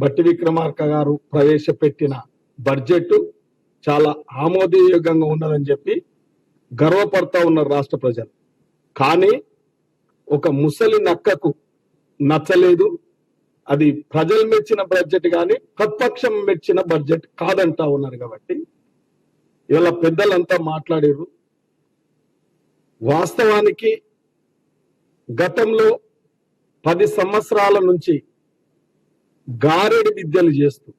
బట్టి విక్రమార్క గారు ప్రవేశపెట్టిన బడ్జెట్ చాలా ఆమోదయోగ్యంగా ఉన్నదని చెప్పి గర్వపడతా ఉన్నారు రాష్ట్ర ప్రజలు. కానీ ఒక ముసలి నక్కకు నచ్చలేదు. అది ప్రజలు మెచ్చిన బడ్జెట్ కానీ ప్రతిపక్షం మెచ్చిన బడ్జెట్ కాదంటా ఉన్నారు కాబట్టి ఇలా పెద్దలంతా మాట్లాడారు వాస్తవానికి గతంలో పది సంవత్సరాల నుంచి గారెడు విద్యలు చేస్తూ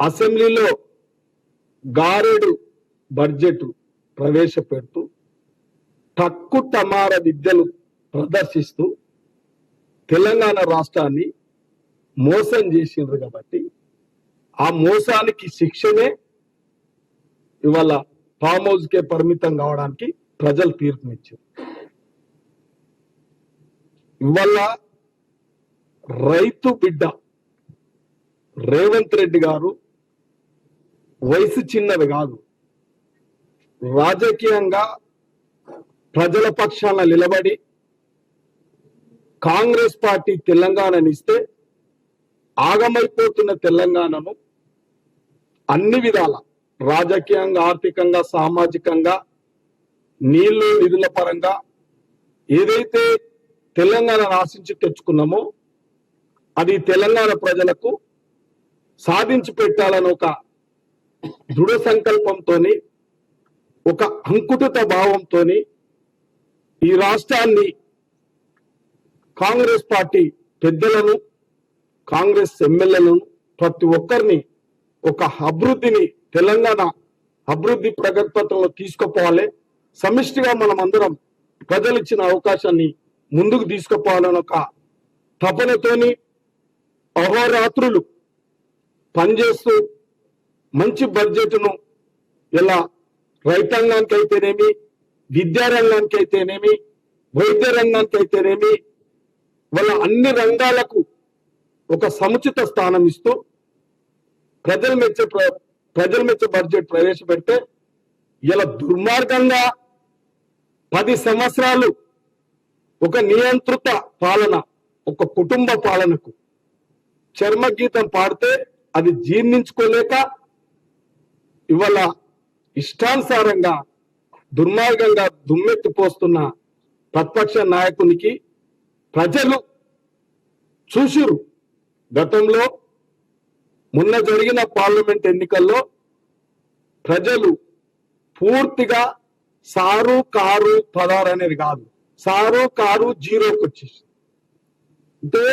అసెంబ్లీలో గారెడు బడ్జెట్ ప్రవేశపెడుతూ టక్కు టమార విద్యలు ప్రదర్శిస్తూ తెలంగాణ రాష్ట్రాన్ని మోసం చేసిండ్రు కాబట్టి ఆ మోసానికి శిక్షనే ఇవాళ ఫామ్ హౌస్ కే పరిమితం కావడానికి ప్రజలు తీర్పునిచ్చారు. ఇవాళ రైతు బిడ్డ రేవంత్ రెడ్డి గారు వయసు చిన్నది కాదు. రాజకీయంగా ప్రజల పక్షాన నిలబడి కాంగ్రెస్ పార్టీ తెలంగాణనిస్తే ఆగమైపోతున్న తెలంగాణను అన్ని విధాల రాజకీయంగా ఆర్థికంగా సామాజికంగా నీళ్ళు నిధుల పరంగా ఏదైతే తెలంగాణను ఆశించి తెచ్చుకున్నామో అది తెలంగాణ ప్రజలకు సాధించి పెట్టాలని ఒక దృఢ సంకల్పంతో ఒక అంకుటిత భావంతో ఈ రాష్ట్రాన్ని కాంగ్రెస్ పార్టీ పెద్దలను కాంగ్రెస్ ఎమ్మెల్యేలను ప్రతి ఒక్కరిని ఒక అభివృద్ధిని తెలంగాణ అభివృద్ధి ప్రగతి పత్రంలో తీసుకుపోవాలి. సమిష్టిగా మనం అందరం ప్రజలు ఇచ్చిన అవకాశాన్ని ముందుకు తీసుకుపోవాలని ఒక తపనతోని అహోరాత్రులు పనిచేస్తూ మంచి బడ్జెట్ను ఇలా రైతాంగానికి అయితేనేమి విద్యారంగానికి అయితేనేమి వైద్య రంగానికి అయితేనేమి వాళ్ళ అన్ని రంగాలకు ఒక సముచిత స్థానం ఇస్తూ ప్రజలు మెచ్చే ప్ర- ప్రజలు మెచ్చే బడ్జెట్ ప్రవేశపెడితే ఇలా దుర్మార్గంగా పది సంవత్సరాలు ఒక నియంత్రిత పాలన ఒక కుటుంబ పాలనకు చర్మగీతం పాడితే అది జీర్ణించుకోలేక ఇవాళ ఇష్టానుసారంగా దుర్మార్గంగా దుమ్మెత్తిపోస్తున్న ప్రతిపక్ష నాయకునికి ప్రజలు చూసిరు గతంలో మొన్న జరిగిన పార్లమెంట్ ఎన్నికల్లో ప్రజలు పూర్తిగా సారు కారు పదారు అనేది కాదు. సారు కారు జీరోకి వచ్చేసి అంటే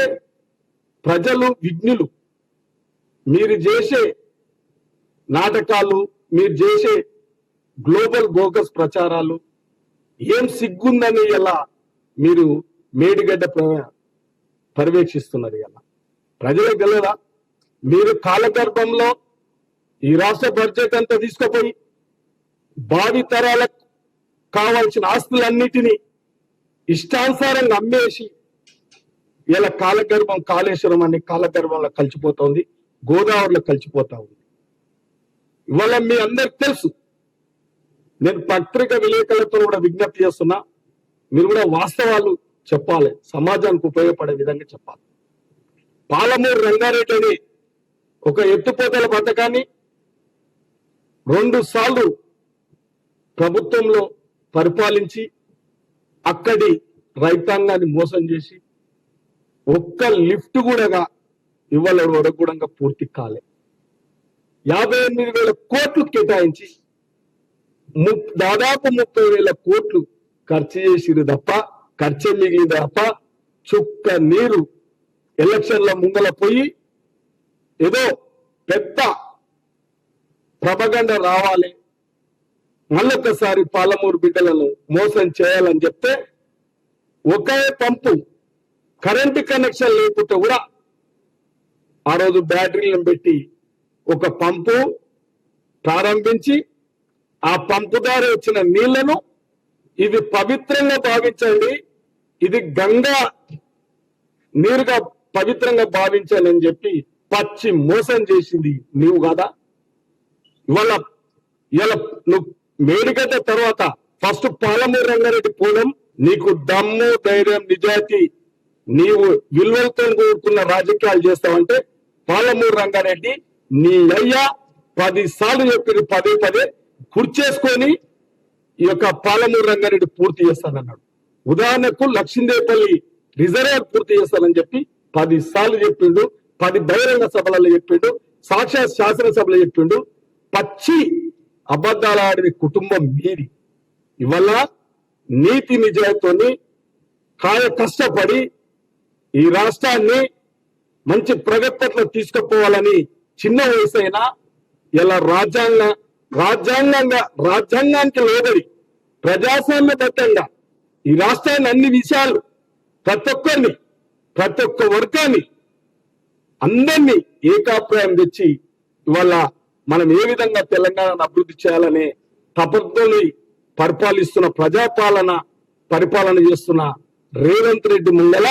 ప్రజలు విఘ్నులు. మీరు చేసే నాటకాలు మీరు చేసే గ్లోబల్ బోగస్ ప్రచారాలు ఏం సిగ్గుందని ఎలా మీరు మేడిగడ్డ పర్యవేక్షిస్తున్నది పర్యవేక్షిస్తున్నారు ప్రజలకు తెలియదా మీరు కాలగర్భంలో ఈ రాష్ట్ర బడ్జెట్ అంతా తీసుకుపోయి భావి తరాలకు కావాల్సిన ఆస్తులన్నిటినీ ఇష్టానుసారంగా అమ్మేసి ఇలా కాలగర్భం కాళేశ్వరం అనే కాలగర్భంలో కలిసిపోతోంది గోదావరిలో కలిసిపోతా ఉంది. ఇవాళ మీ అందరికి తెలుసు. నేను పత్రిక విలేకరులతో కూడా విజ్ఞప్తి చేస్తున్నా. మీరు కూడా వాస్తవాలు చెప్పాలి. సమాజానికి ఉపయోగపడే విధంగా చెప్పాలి. పాలమూరు రంగారెడ్డి అని ఒక ఎత్తుపోతల పథకాన్ని రెండు సార్లు ప్రభుత్వంలో పరిపాలించి అక్కడి రైతాంగాన్ని మోసం చేసి ఒక్క లిఫ్ట్ కూడా ఇవాళ వరకు పూర్తి కాలే. యాభై ఎనిమిది వేల కోట్లు కేటాయించి దాదాపు ముప్పై వేల కోట్లు ఖర్చు చేసిరు తప్ప ఖర్చు మిగిలింది తప్ప చుక్క నీరు ఎలక్షన్ల ముంగల పోయి ఏదో పెద్ద ప్రభగండ రావాలి. మళ్ళొకసారి పాలమూరు బిడ్డలను మోసం చేయాలని చెప్తే ఒకే పంపు కరెంట్ కనెక్షన్ లేకుంటే కూడా ఆ రోజు బ్యాటరీలను పెట్టి ఒక పంపు ప్రారంభించి ఆ పంపు ద్వారా వచ్చిన నీళ్ళను ఇది పవిత్రంగా భావించండి. ఇది గంగా నీరుగా పవిత్రంగా భావించాలని చెప్పి పచ్చి మోసం చేసింది నీవు కాదా? ఇవాళ ఇవాళ నువ్వు మేడిగడ్డ తర్వాత ఫస్ట్ పాలమూరు రంగారెడ్డి పోవడం నీకు దమ్ము ధైర్యం నిజాయితీ నీవు విలువలతో కూడుకున్న రాజకీయాలు చేస్తావంటే పాలమూరు రంగారెడ్డి నీ అయ్యా పది సార్లు చెప్పిండు పదే పదే గుర్చేసుకొని ఈ యొక్క పాలమూరు రంగారెడ్డి పూర్తి చేస్తానన్నాడు. ఉదాహరణకు లక్ష్మీదేవపల్లి రిజర్వేర్ పూర్తి చేస్తానని చెప్పి పది సార్లు చెప్పిండు పది బహిరంగ సభలలో చెప్పిండు సాక్షాత్ శాసనసభలో చెప్పిండు. పచ్చి అబద్ధాలు ఆడిన కుటుంబం మీది. ఇవల్ల నీతి నిజాయితోని కాయ కష్టపడి ఈ రాష్ట్రాన్ని మంచి ప్రగతిలో తీసుకుపోవాలని చిన్న వయసు అయినా ఇలా రాజ్యాంగ రాజ్యాంగంగా రాజ్యాంగానికి లోబడి ప్రజాస్వామ్యబద్ధంగా ఈ రాష్ట్రాన్ని అన్ని విషయాలు ప్రతి ఒక్కరిని ప్రతి ఒక్క వర్గాన్ని అందరినీ ఏకాభిప్రాయం తెచ్చి ఇవాళ మనం ఏ విధంగా తెలంగాణను అభివృద్ధి చేయాలనే తపత్తుని పరిపాలిస్తున్న ప్రజాపాలన పరిపాలన చేస్తున్న రేవంత్ రెడ్డి ముందల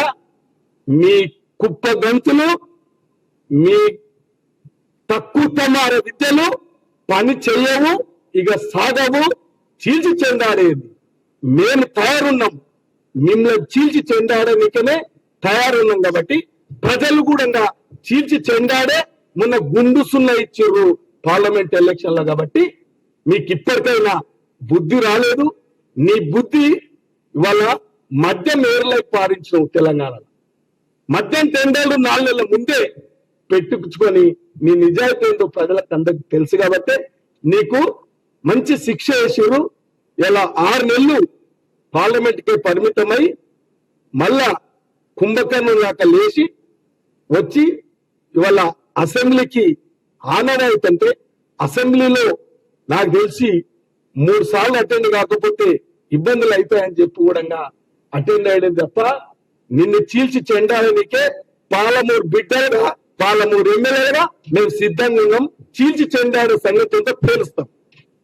మీ కుప్ప గంతులు మీ తక్కువ విద్యలు పని చేయవు ఇక సాగవు చీల్చి చెందాడేది మేము తయారున్నాం. మిమ్మల్ని చీల్చి చెందాడనికనే తయారున్నాం కాబట్టి ప్రజలు కూడా చీల్చి చెందాడే మొన్న గుండు సున్నా ఇచ్చారు పార్లమెంట్ ఎలక్షన్లో కాబట్టి మీకు ఇప్పటికైనా బుద్ధి రాలేదు. నీ బుద్ధి ఇవాళ మద్యం మేరలై పారించడం తెలంగాణలో. మద్యం టెండర్లు నాలుగు నెలల ముందే పెట్టుకుని నీ నిజాయితీ ఏంటో ప్రజలకు అందరికి తెలుసు కాబట్టి నీకు మంచి శిక్ష వేసారు. ఇలా ఆరు నెలలు పార్లమెంట్కి పరిమితమై మళ్ళా కుంభకర్ణం దాకా లేచి వచ్చి ఇవాళ అసెంబ్లీకి ఆనవాయితంటే అసెంబ్లీలో నాకు తెలిసి మూడు సార్లు అటెండ్ కాకపోతే ఇబ్బందులు అవుతాయని చెప్పి కూడా అటెండ్ అయ్యడం తప్ప నిన్ను చీల్చి చెండాలనికే పాలమూరు బిడ్డలుగా పాలమూరు ఎమ్మెల్యేగా మేము సిద్ధంగా ఉన్నాం. చీల్చి చెండాడే సంగతి పేలుస్తాం.